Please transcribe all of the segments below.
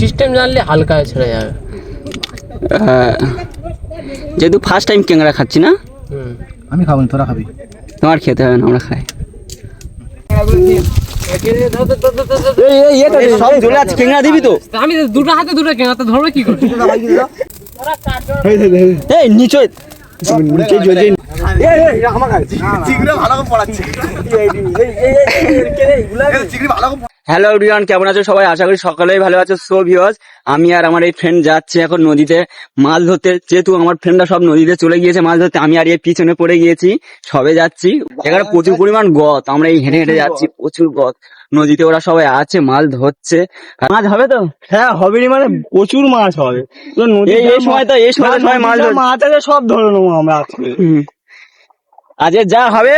System জানলে হালকা ছেড়ে যাবে। যেহেতু ফার্স্ট টাইম ক্যাংরা খাচ্ছি না? আমি খাব না তোরা খাবি। তোমার খেতে হবে না আমরা খাই। সব আছে দিবি তো? আমি তো দুটো হাতে দুটো তো ধরবে কি করে? এই নিচে। নিচে যদি চিংড়ি ভালো করে পড়াচ্ছে চিংড়ি ভালো করে হ্যালো এভরিওয়ান কেমন আছো সবাই? আশা করি সকলেই ভালো আছো। সো ভিউয়ার্স আমি আর আমার এই ফ্রেন্ড যাচ্ছে এখন নদীতে। মাছ ধরতে যেহেতু আমার ফ্রেন্ডরা সব নদীতে চলে গিয়েছে মাছ ধরতে আমি আর এই পিছনে পড়ে গিয়েছি সবে যাচ্ছি। এখানে প্রচুর পরিমাণ গত আমরা এই হেঁটে হেঁটে যাচ্ছি প্রচুর গত। নদীতে ওরা সবাই আছে মাছ ধরছে। মাছ হবে তো? হ্যাঁ হবে নি মানে প্রচুর মাছ হবে। এই এই সময় তো এই সময় সবাই মাছ মাছ আছে সব ধরে নেব আমরা আজকে। আজকে যা হবে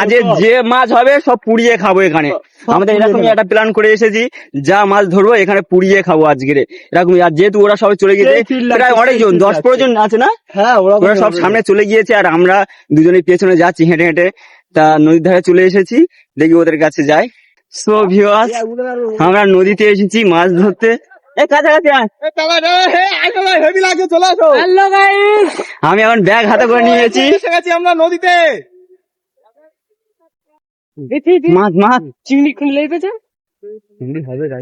আজকে যে মাছ হবে সব পুড়িয়ে খাব এখানে। আমাদের এরকমই একটা প্ল্যান করে এসেছি যা মাছ ধরবো এখানে পুড়িয়ে খাব আজকে এরকম আর যেহেতু ওরা সবাই চলে গিয়েছে প্রায় অনেকজন দশ পনেরো জন আছে না? হ্যাঁ ওরা সব সামনে চলে গিয়েছে আর আমরা দুজনেই পেছনে যাচ্ছি হেঁটে হেঁটে। তা নদীর ধারে চলে এসেছি দেখি ওদের কাছে যাই। সো ভিউয়ার্স আমরা নদীতে এসেছি মাছ ধরতে। আমি এখন ব্যাগ হাতে করে নিয়েছি আমরা নদীতে। মাছ মাছ। চিংড়ি খুলে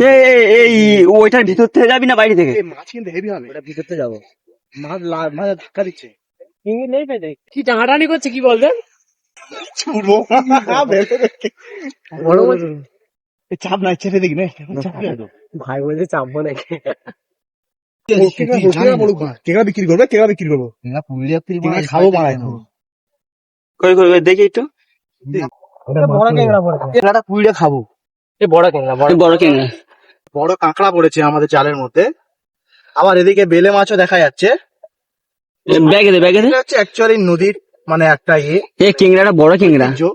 এই এই- এই ওইটার ভিতর থেকে যাবি না বাইরে থেকে? মাছ কিন্তু হেভি হবে। ওটা ভিতরতে যাব। মাছ লা- মাছ ধাক্কা দিচ্ছে। চিংড়ি নেই পেয়েছে কি টানাটানি করছে কি বলতে চাপ নাই ছেড়ে দেখি না। চাপ ভাই বলছে চাপবো নাকি বিক্রি করবে বিক্রি করব। খাব কই কই কই, দেখি একটু। বড় খাব। এ বড় বড় বড় কাঁকড়া। পড়েছে আমাদের জালের মধ্যে। আবার এদিকে বেলে মাছও দেখা যাচ্ছে। ব্যাগে দে ব্যাগে দে। হচ্ছে অ্যাকচুয়ালি নদীর মানে একটা ইয়ে। এ ক্যাংরাটা বড় ক্যাংরা ঐতিহ্য। আমার দুটো ভেঙে দে না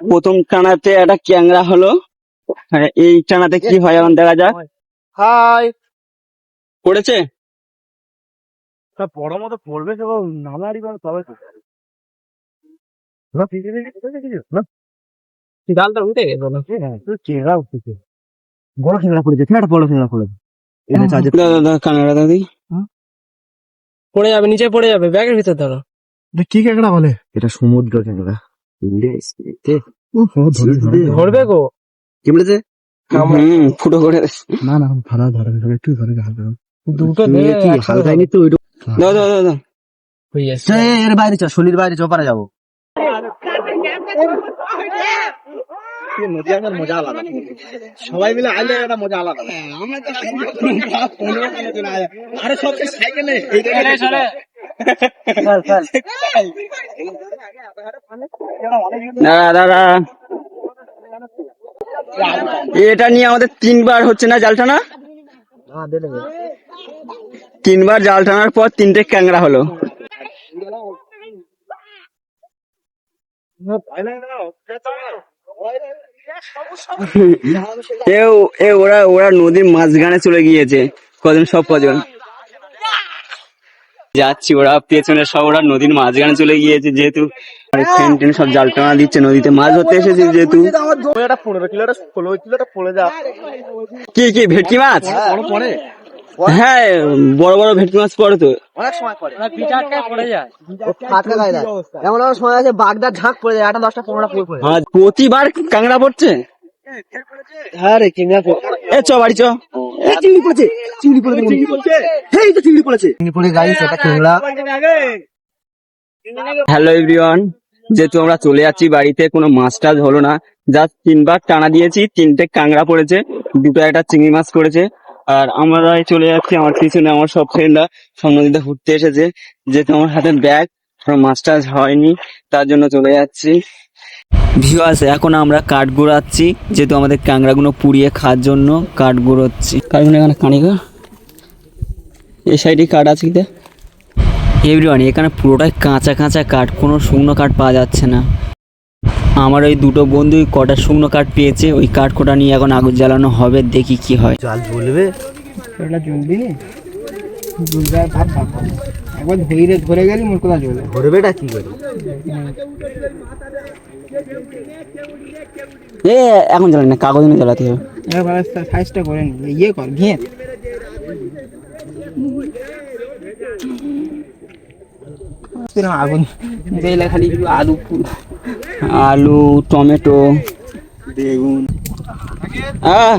প্রথম টানাতে একটা ক্যাংরা হলো। আর এই টানাতে কি হয় এখন দেখা যাক। হাই। পড়েছে? বড় মতো পড়বে তো নামারি বা তবে না, না, উঠে না? উঠতেছে। বড় পড়েছে একটা বড় পড়েছে দাদা দাদা কানাডা দাদি। পড়ে যাবে নিচে পড়ে যাবে ব্যাগের ভিতর ধরো। কি কাঁকড়া বলে? এটা সমুদ্র কাঁকড়া ধরবে গো। কি বলেছে? ফুটো করে। না না ভাড়া ধরে একটু ধরে হালকা দুটো দে একসাথে ধরো। তো দাও দাও দাও দাও। হয়ে যাচ্ছে এর বাইরে চ শনির বাইরে চপারে যাব। মজা আলাদা। সবাই মিলে আইলে একটা মজা আলাদা। আরে সব সাইকেলে এটা নিয়ে আমাদের তিনবার হচ্ছে না জাল টানা তিনবার জাল টানার পর তিনটে ক্যাংরা হলো। এ, ওরা ওরা নদীর মাঝখানে চলে গিয়েছে। কজন সব কজন? যাচ্ছি ওরা পেছনে সব ওরা নদীর মাঝখানে চলে গিয়েছে যেহেতু। টেন সব জাল টানা দিচ্ছে নদীতে। মাছ ধরতে এসেছে যেহেতু। পনেরো কিলোটা ষোলো কিলোটা পড়ে যা। কি কি ভেটকি মাছ? পড়ে। হ্যাঁ বড় বড় ভেটকি মাছ পড়ে তো। অনেক সময় পড়ে। পড়ে যায়। ফাটকা গায়ে দেয়। এমন এমন সময় আছে বাগদার ঝাঁক পড়ে যায় আটটা দশটা পনেরোটা পড়ে পড়ে আর প্রতিবার কাংড়া পড়ছে? হ্যাঁ রে কিংবা এ চ বাড়ি চ। চিংড়ি পড়েছে। চিংড়ি পড়েছে। চিংড়ি পড়েছে। এই তো চিংড়ি পড়েছে। চিংড়ি পড়ে গাইস এটা কিংড়া হ্যালো এভরিওয়ান যেহেতু আমরা চলে যাচ্ছি বাড়িতে কোনো মাছ টাছ হলো না। জাস্ট তিনবার টানা দিয়েছি তিনটে কাংড়া পড়েছে দুটো একটা চিংড়ি মাছ পড়েছে। আর আমরা চলে যাচ্ছি আমার পিছনে আমার সব ফ্রেন্ডরা নদীতে ঘুরতে এসেছে। যেহেতু আমার হাতে ব্যাগ মাছ টাছ হয়নি তার জন্য চলে যাচ্ছি। ভিউয়ার্স এখন আমরা কাঠ গুঁড়াচ্ছি যেহেতু আমাদের ক্যাংরাগুলো পুড়িয়ে খাওয়ার জন্য কাঠ গুঁড়োচ্ছি। কাঠগুলো এখানে কানিকা এই সাইডে কাঠ আছে কি এভরিওয়ান এখানে পুরোটাই কাঁচা কাঁচা কাঠ কোনো শুকনো কাঠ পাওয়া যাচ্ছে না। আমার ওই দুটো বন্ধুই কটা শুকনো কাঠ পেয়েছে ওই কাঠ কোটা নিয়ে এখন আগুন জ্বালানো হবে দেখি কি হয়। জাল জ্বলবি? একবার ধরে ধরে গেলি মোর কোথা জ্বলবে ধরবেটা কি করে? এ এখন জ্বালানি না কাগজ নিয়ে জ্বালাতে হবে। এবার সাইজটা করে নি ইয়ে কর ঘিয়ে আগুন বেলা খালি আলু আলু টমেটো। বেগুন। আহ,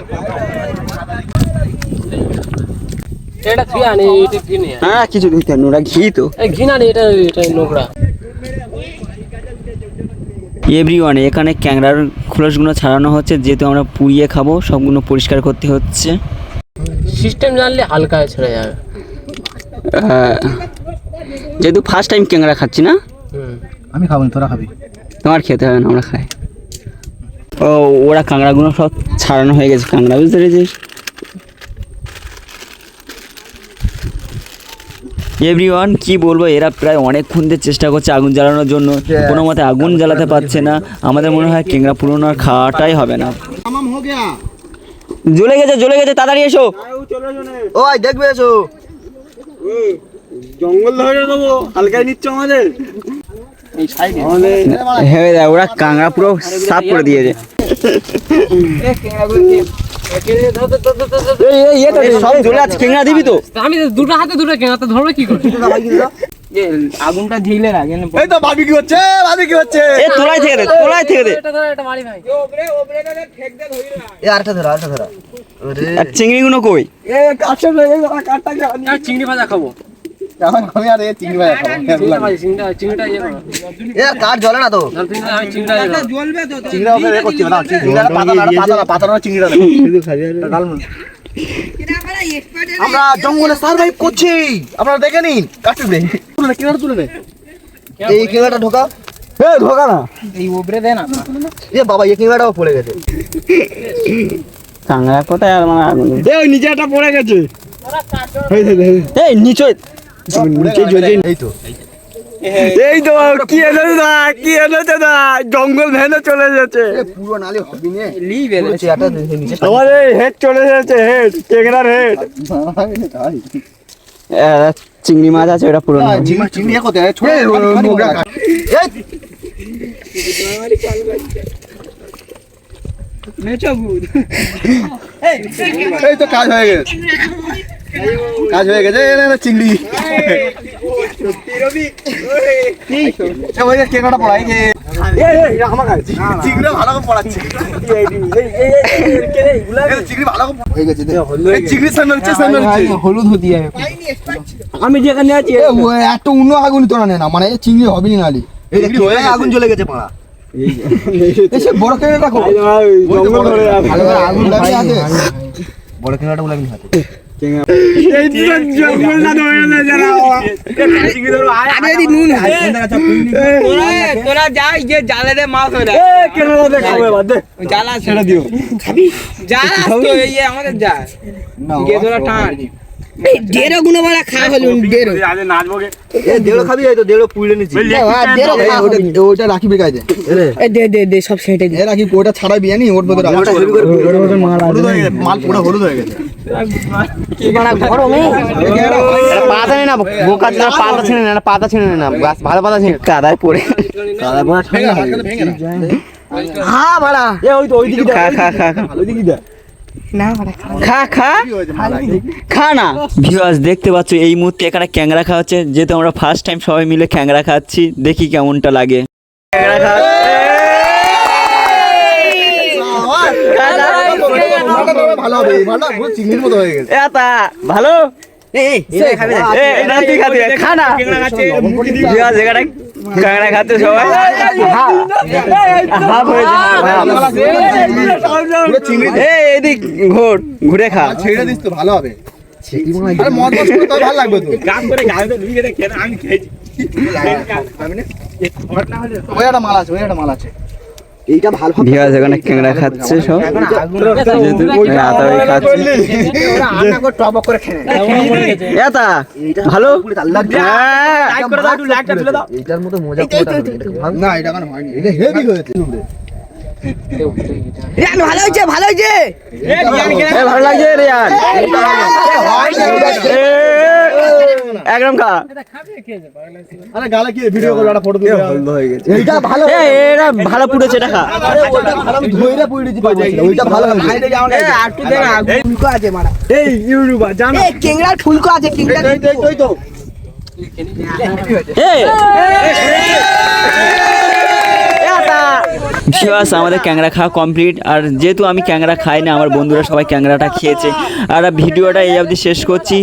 এটা ঘি আনি এটা ঘি নিয়ে হ্যাঁ কিছু দিতে ঘি তো। ঘি না এটা এটা নোংরা। এভরিওয়ান এখানে ক্যাংরার খোলসগুলো ছাড়ানো হচ্ছে যেহেতু আমরা পুড়িয়ে খাব সবগুলো পরিষ্কার করতে হচ্ছে। সিস্টেম জানলে হালকা ছেড়ে যাবে। যেহেতু ফার্স্ট টাইম ক্যাংরা খাচ্ছি না? আমি খাব তোরা খাবি। তোমার খেতে হবে না আমরা খাই। ও ওরা কাঁকড়াগুলো সব ছাড়ানো হয়ে গেছে কাঁকড়া বুঝতে পেরেছিস এভরিওয়ান কি বলব এরা প্রায় অনেকক্ষণ দিয়ে চেষ্টা করছে আগুন জ্বালানোর জন্য। কোনো মতে আগুন জ্বালাতে পারছে না। আমাদের মনে হয় ক্যাংরা পুরোনো আর খাওয়াটাই হবে না। জ্বলে গেছে জ্বলে গেছে তাড়াতাড়ি এসো। ওই দেখবে এসো। জঙ্গল ধরে দেবো হালকায় নিচ্ছ আমাদের। হ্যাঁ ওরা কাঁকড়া পুরো সাফ করে দিয়েছে। এই গুলো দুটো হাতে দুটো ধরবে কি আগুনটা তো ভাবি কি হচ্ছে কি হচ্ছে আর চিংড়িগুলো কই এ চিংড়ি ভাজা খাব আমি আর এই চিংড়ি ভাই চিংড়ি করো এ জ্বলে না তো? চিংড়ি ওকে রে করছি না পাতা না পাতা না পাতা না শুধু আমরা জঙ্গলে সার্ভাইভ করছি। আপনারা দেখে নিন কাটতে দে তুলে কিনারে তুলে নে এই কিনারাটা ঢোকা। এ ঢোকা না। এই ওপরে দে না এ বাবা এই কিনারাটাও পড়ে গেছে। কাঁকড়া কোথায় আর মানে আগুন এ ওই নিচেটা পড়ে গেছে। এই নিচে। নিচে এই তো। এই তো কি এনেছে না কি এনেছে না জঙ্গল ভেঙে চলে যাচ্ছে। পুরো নালে হবি নে। লি বেলে চেয়ারটা নিচে। আমার এই হেড চলে যাচ্ছে হেড হেড। চিংড়ি মাছ আছে ওটা পুরো চিংড়ি কোথায়? ছোট এই তো কাজ হয়ে গেছে। কাজ হয়ে গেছে নে, চিংড়ি। এ, ওই যে কেনাটা পড়াই গে চিংড়ি ভালো করে পড়াচ্ছে। চিংড়ি ভালো হয়ে গেছে চিংড়ি সামনে হচ্ছে সামনে হচ্ছে হলুদ হতে আমি যেখানে আছি এত অন্য আগুন তোরা নে না মানে এই চিংড়ি হবে না আগুন চলে গেছে পাড়া। এসে বড় কেনাটা আগুন লাগি বড় কেনাটা লাগি হাতে। জালে ছেড়ে দিও যে আমাদের যা তোরা টান। দেড় গুণ বলা খা হলুন দেড়। এ খাবি তো দেড় পুইলে নিছি দেড় খা ওটা ওটা রাখি দে দে দে দে সব সেটে এ রাখি ওটা ছাড়াই বিয়ানি ওর মধ্যে রাখি হলুদ গেছে। মাল পুরো হলুদ হয়ে গেছে। পাতা নে না বোকা পাতা ছিঁড়ে না পাতা ছিঁড়ে না গাছ ভালো পাতা ছিঁড়ে কাদায় পড়ে। হয়ে এ ওই তো ওই দিকে খা খা খা খা। ওই দিকে দেখতে পাচ্ছ এই মুহূর্তে ক্যাংরা যেহেতু আমরা ফার্স্ট টাইম সবাই মিলে ক্যাংরা খাচ্ছি দেখি কেমনটা লাগে ভালো হয়ে ক্যাংরা খাচ্ছে সবাই? এদিক ঘোর ঘুরে খা। ছেড়ে দিস তো ভালো হবে। করে ভালো লাগবে ওই একটা মাল আছে ওই একটা মাল আছে। এইটা ভালো এখানে ক্যাংড়া খাচ্ছে। সব ভালো? হ্যাঁ। এইটার মতো মজা কোথাও নেই। এটা ভাঙ- এটা হেভি হয়েছে। ভালো হয়েছে ভালো হয়েছে। ভালো লাগছে রে আর একদম খা। আরে গালে কি ভিডিও করে একটা ফটো তুলে হয়ে গেছে। এইটা ভালো। এরা ভালো পুড়েছে এটা খা। আরে ওইটা ভালো ধইরা পুড়ে ওইটা ভালো হবে একটু দে না ফুলকো আছে মারা। এই ইউটিউবার জানো। এই কিংড়ার ফুলকো আছে কিংড়া ওই তো এ ভিওয়াস আমাদের ক্যাংরা খাওয়া কমপ্লিট আর যেহেতু আমি ক্যাংরা খাই না আমার বন্ধুরা সবাই ক্যাংরাটা খেয়েছে। আর ভিডিওটা এই অবধি শেষ করছি।